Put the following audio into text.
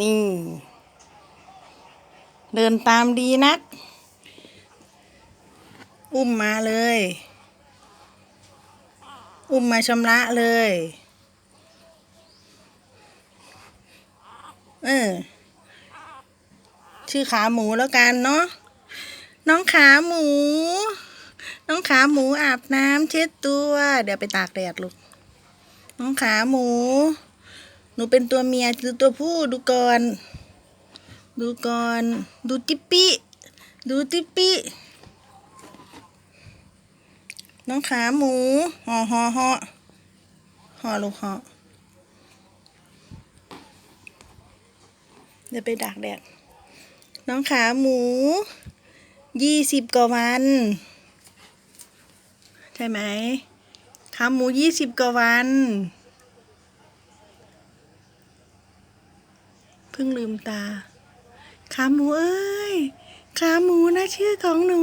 นี่ เดินตามดีนัก อุ้มมาเลย อุ้มมาชำระเลย เออ ชื่อขาหมูแล้วกันเนาะ น้องขาหมู น้องขาหมูอาบน้ำเช็ดตัว เดี๋ยวไปตากแดดลูก น้องขาหมู หนูเป็นตัวเมียหรือตัวผู้ดูก่อน ดูก่อน ดูติ๊ปปี้ดูติ๊ปปี้น้องขาหมูห่อห่อห่อห่อลูกห่อเดี๋ยวไปดักแดดน้องขาหมู ยี่สิบกว่าวัน ใช่ไหม ขาหมูยี่สิบกว่าวัน พิ่งลืมตา ขาหมูเอ้ย ขาหมูนะชื่อของหนู